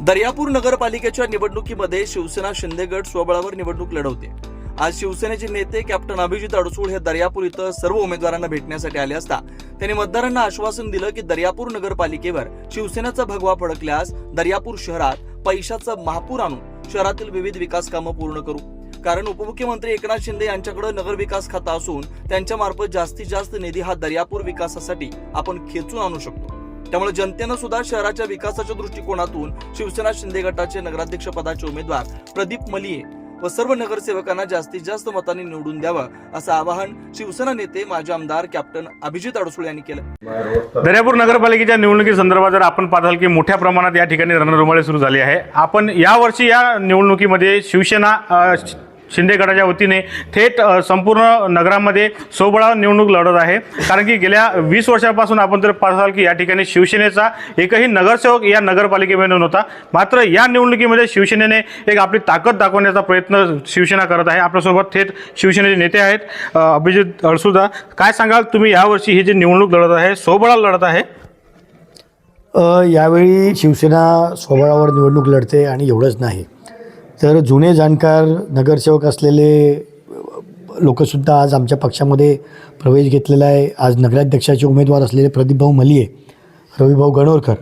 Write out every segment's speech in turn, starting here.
दर्यापूर नगरपालिकेच्या निवडणुकीमध्ये शिवसेना शिंदेगड स्वबळावर निवडणूक लढवते. आज शिवसेनेचे नेते कॅप्टन अभिजित अडसूळ हे दर्यापूर इथं सर्व उमेदवारांना भेटण्यासाठी आले असता त्यांनी मतदारांना आश्वासन दिलं की दर्यापूर नगरपालिकेवर शिवसेनेचा भगवा फडकल्यास दर्यापूर शहरात पैशाचं महापूर आणून शहरातील विविध विकास कामं पूर्ण करू. कारण उपमुख्यमंत्री एकनाथ शिंदे यांच्याकडे नगर विकास खाता असून त्यांच्या मार्फत जास्तीत जास्त निधी हा दर्यापूर विकासासाठी आपण खेचून आणू शकतो. त्यामुळे जनतेनं सुद्धा शहराच्या विकासाच्या दृष्टिकोनातून शिवसेना शिंदे गटाचे नगराध्यक्ष पदाचे उमेदवार प्रदीप मलिये व सर्व नगरसेवकांना जास्तीत जास्त मतांनी निवडून द्यावं असं आवाहन शिवसेना नेते माजी आमदार कॅप्टन अभिजित अडसुळे यांनी केलं. दर्यापूर नगरपालिकेच्या निवडणुकीसंदर्भात जर आपण पाहाल की मोठ्या प्रमाणात या ठिकाणी रणधुमाळी सुरू झाली आहे. आपण यावर्षी या निवडणुकीमध्ये शिवसेना शिंदे गटाच्या वतीने थेट संपूर्ण नगरामध्ये सोबळा निवडणूक लढत आहे. कारण की गेल्या वीस वर्षापासून आपण जर पाहाल की या ठिकाणी शिवसेनेचा एकही नगरसेवक या नगरपालिकेमध्ये नव्हता. मात्र या निवडणुकीमध्ये शिवसेनेने एक आपली ताकद दाखवण्याचा प्रयत्न शिवसेना करत आहे. आपल्यासोबत थेट शिवसेनेचे नेते आहेत अभिजित अडसुदा काय सांगाल तुम्ही यावर्षी ही जी निवडणूक लढत आहे सोबळा लढत आहे? यावेळी शिवसेना स्वबळावर निवडणूक लढते आणि एवढंच नाही. तर जुने जाणकार नगरसेवक असलेले लोकसुद्धा आज आमच्या पक्षामध्ये प्रवेश घेतलेला आहे. आज नगराध्यक्षाचे उमेदवार असलेले प्रदीपभाऊ मलिये रविभाऊ गणोरकर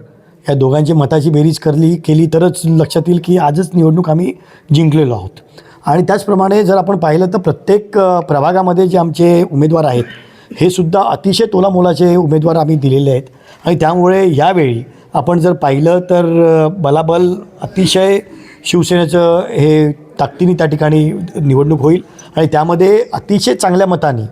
या दोघांची मताची बेरीज करली केली तरच लक्षात येईल की आजच निवडणूक आम्ही जिंकलेलो आहोत. आणि त्याचप्रमाणे जर आपण पाहिलं तर प्रत्येक प्रभागामध्ये जे आमचे उमेदवार आहेत हे सुद्धा अतिशय तोलामोलाचे उमेदवार आम्ही दिलेले आहेत. आणि त्यामुळे यावेळी आपण जर पाहिलं तर बलाबल अतिशय शिवसेनेचं हे ताकदीने त्या ठिकाणी निवडणूक होईल आणि त्यामध्ये अतिशय चांगल्या मताने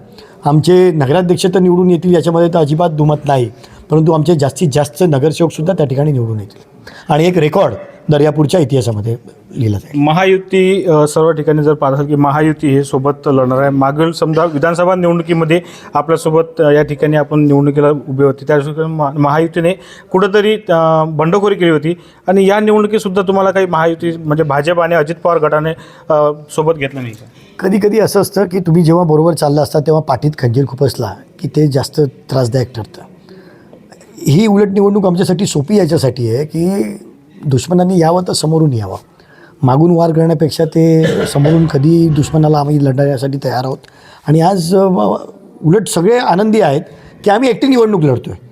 आमचे नगराध्यक्ष तर निवडून येतील याच्यामध्ये तर अजिबात दुमत नाही. परंतु आमचे जास्तीत जास्त नगरसेवकसुद्धा त्या ठिकाणी निवडून येतील. आणि एक रेकॉर्ड दर्यापूरच्या इतिहासामध्ये लिहिला जाईल. महायुती अ, सर्व ठिकाणी जर पाहत असाल की महायुती हे सोबत लढणार आहे. मागील समजा विधानसभा निवडणुकीमध्ये आपल्यासोबत अ, या ठिकाणी आपण निवडणुकीला उभे होते. त्या महा- महायुतीने कुठंतरी अ, बंडखोरी केली होती. आणि या निवडणुकीतसुद्धा तुम्हाला काही महायुती म्हणजे भाजप आणि अजित पवार गटाने अ, सोबत घेतलं नाही का? कधी कधी असं असतं की तुम्ही जेव्हा बरोबर चालला असता तेव्हा पाठीत खंजीर खुपसला की ते जास्त त्रासदायक ठरतं. ही उलट निवडणूक आमच्यासाठी सोपी याच्यासाठी आहे की दुश्मनांनी यावं तर समोरून यावं. मागून वार करण्यापेक्षा ते समोरून कधी दुश्मनाला आम्ही लढण्यासाठी तयार आहोत. आणि आज उलट सगळे आनंदी आहेत की आम्ही एकटी निवडणूक लढतो आहे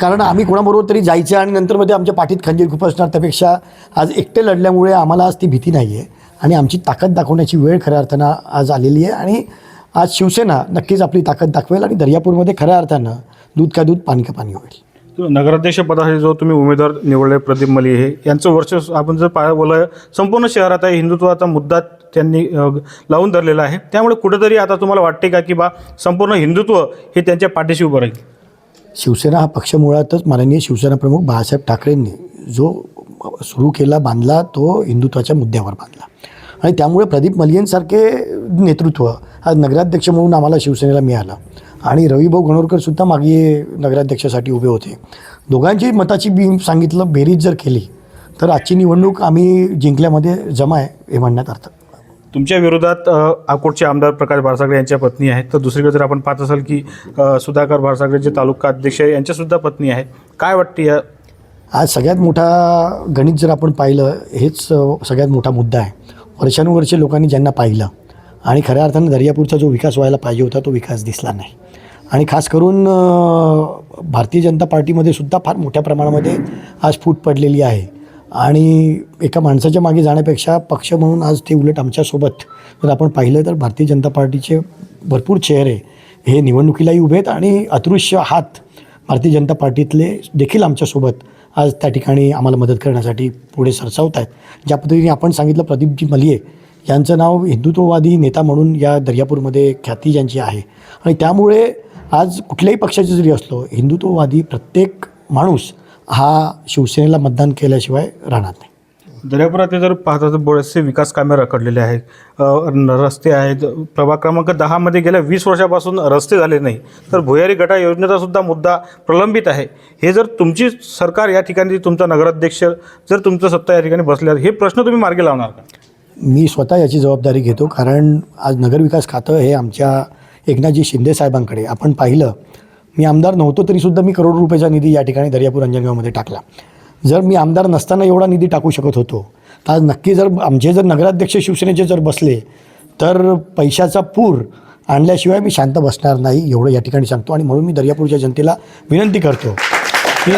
कारण आम्ही कोणाबरोबर तरी जायचं आणि नंतर मध्ये आमच्या पाठीत खंजीर खुपसणार त्यापेक्षा आज एकटे लढल्यामुळे आम्हाला आज ती भीती नाही आहे आणि आमची ताकद दाखवण्याची वेळ खऱ्या अर्थानं आज आलेली आहे. आणि आज शिवसेना नक्कीच आपली ताकद दाखवेल आणि दर्यापूरमध्ये खऱ्या अर्थानं दूध का दूध पाणी का पाणी होईल. नगराध्यक्ष पदासाठी जो तुम्ही उमेदवार निवडले प्रदीप मली हे यांचं वर्ष आपण जर पाय बोला संपूर्ण शहरात आहे हिंदुत्वाचा मुद्दा त्यांनी लावून धरलेला आहे. त्यामुळे कुठेतरी आता तुम्हाला वाटते का की बा संपूर्ण हिंदुत्व हे त्यांच्या पाठीशी उभं राहील? शिवसेना हा पक्ष मुळातच माननीय शिवसेना प्रमुख बाळासाहेब ठाकरेंनी जो सुरू केला बांधला तो हिंदुत्वाच्या मुद्द्यावर बांधला. आणि त्यामुळे प्रदीप मलियनसारखे नेतृत्व आज नगराध्यक्ष म्हणून आम्हाला शिवसेनेला मिळालं. आणि रविभाऊ गणोरकरसुद्धा मागे नगराध्यक्षासाठी उभे होते. दोघांची मताची बी सांगितलं बेरीज जर केली तर आजची निवडणूक आम्ही जिंकल्यामध्ये जमा आहे हे म्हणण्यात अर्थ. तुमच्या विरोधात अकोटचे आमदार प्रकाश भारसागरे यांच्या पत्नी आहेत. तर दुसरीकडे जर आपण पाहत असाल की सुधाकर भारसागरे जे तालुका अध्यक्ष आहे यांच्यासुद्धा पत्नी आहे काय वाटते या? आज सगळ्यात मोठा गणित जर आपण पाहिलं हेच सगळ्यात मोठा मुद्दा आहे. वर्षानुवर्षे लोकांनी ज्यांना पाहिलं आणि खऱ्या अर्थानं दर्यापूरचा जो विकास व्हायला पाहिजे होता तो विकास दिसला नाही. आणि खास करून भारतीय जनता पार्टीमध्ये सुद्धा फार मोठ्या प्रमाणामध्ये आज फूट पडलेली आहे. आणि एका माणसाच्या मागे जाण्यापेक्षा पक्ष म्हणून आज ते उलट आमच्यासोबत जर आपण पाहिलं तर भारतीय जनता पार्टीचे भरपूर चेहरे हे निवडणुकीलाही उभे आहेत आणि अदृश्य हात भारतीय जनता पार्टीतले देखील आमच्यासोबत आज त्या ठिकाणी आम्हाला मदत करण्यासाठी पुढे सरसावत आहेत. ज्या पद्धतीने आपण सांगितलं प्रदीपजी मलिये यांचं नाव हिंदुत्ववादी नेता म्हणून या दर्यापूरमध्ये ख्याती ज्यांची आहे. आणि त्यामुळे आज कुठल्याही पक्षाचे जरी असलो हिंदुत्ववादी प्रत्येक माणूस हा शिवसेनेला मतदान केल्याशिवाय राहणार नाही. दर्यापुरात ते जर पाहता तर बरेचसे विकास कामे रखडलेले आहेत. न- रस्ते आहेत. प्रभाग क्रमांक दहामध्ये गेल्या वीस वर्षापासून रस्ते झाले नाही. तर भुयारी गटा योजनेचा सुद्धा मुद्दा प्रलंबित आहे. हे जर तुमची सरकार या ठिकाणी तुमचा नगराध्यक्ष जर तुमचं सत्ता या ठिकाणी बसल्यास हे प्रश्न तुम्ही मार्गी लावणार का? मी स्वतः याची जबाबदारी घेतो कारण आज नगरविकास खातं हे आमच्या एकनाथजी शिंदे साहेबांकडे. आपण पाहिलं मी आमदार नव्हतो तरीसुद्धा मी करोड रुपयाचा निधी या ठिकाणी दर्यापूर अंजनगावमध्ये टाकला. जर मी आमदार नसताना एवढा निधी टाकू शकत होतो तर आज नक्की जर आमचे जर नगराध्यक्ष शिवसेनेचे जर बसले तर पैशाचा पूर आणल्याशिवाय मी शांत बसणार नाही एवढं या ठिकाणी सांगतो. आणि म्हणून मी दर्यापूरच्या जनतेला विनंती करतो की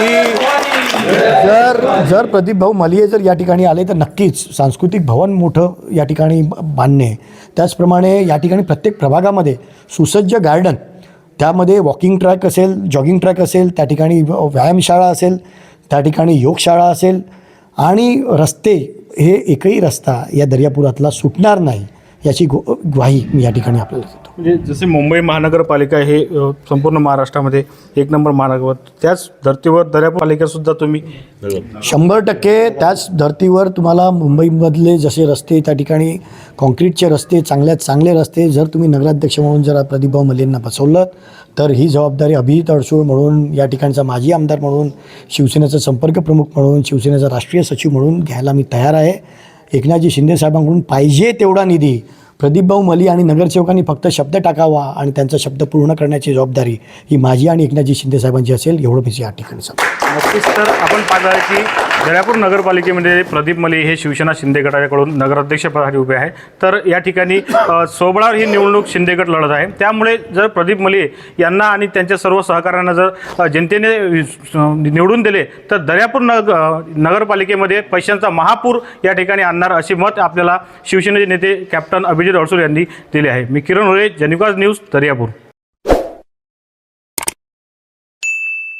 जर जर प्रदीप भाऊ मलिये जर या ठिकाणी आले तर नक्कीच सांस्कृतिक भवन मोठं या ठिकाणी बांधणे. त्याचप्रमाणे या ठिकाणी प्रत्येक प्रभागामध्ये सुसज्ज गार्डन त्यामध्ये वॉकिंग ट्रॅक असेल जॉगिंग ट्रॅक असेल त्या ठिकाणी व्यायामशाळा असेल त्या ठिकाणी योगशाळा असेल आणि रस्ते हे एकही रस्ता या दर्यापुरातला सुटणार नाही याची गो ग्वाही मी या ठिकाणी आपल्याला म्हणजे जसे मुंबई महानगरपालिका हे अ, संपूर्ण महाराष्ट्रामध्ये एक नंबर महानगर त्याच धर्तीवर दर्यापूर पालिकासुद्धा तुम्ही शंभर टक्के त्याच धर्तीवर तुम्हाला मुंबईमधले जसे रस्ते त्या ठिकाणी कॉन्क्रीटचे रस्ते चांगल्यात चांगले रस्ते जर तुम्ही नगराध्यक्ष म्हणून जर प्रदीपभाऊ मलेंना बसवलं तर ही जबाबदारी अभिजित अडसूळ म्हणून या ठिकाणचा माजी आमदार म्हणून शिवसेनेचा संपर्क प्रमुख म्हणून शिवसेनेचा राष्ट्रीय सचिव म्हणून घ्यायला मी तयार आहे. एकनाथजी शिंदे साहेबांकडून पाहिजे तेवढा निधी प्रदीपभाऊ मली आणि नगरसेवकांनी फक्त शब्द टाकावा आणि त्यांचा शब्द पूर्ण करण्याची जबाबदारी ही माझी आणि एकनाथजी शिंदे साहेबांची असेल. एवढं मी या ठिकाणी सांगतो. नक्कीच तर आपण पाहत आहे की दर्यापूर नगरपालिकेमध्ये प्रदीप मले हे शिवसेना शिंदे गटाकडून नगराध्यक्षपदासाठी उभे आहे. तर या ठिकाणी अ, सोबळावर ही निवडणूक शिंदे गट लढत आहे. त्यामुळे जर प्रदीप मले यांना आणि त्यांच्या सर्व सहकाऱ्यांना जर जनतेने निवडून दिले तर दर्यापूर नग नगरपालिकेमध्ये पैशांचा महापूर या ठिकाणी आणणार असे मत आपल्याला शिवसेनेचे नेते कॅप्टन अभिजित अडसूर यांनी दिले आहे. मी किरण होळे जनिकाज न्यूज दर्यापूर.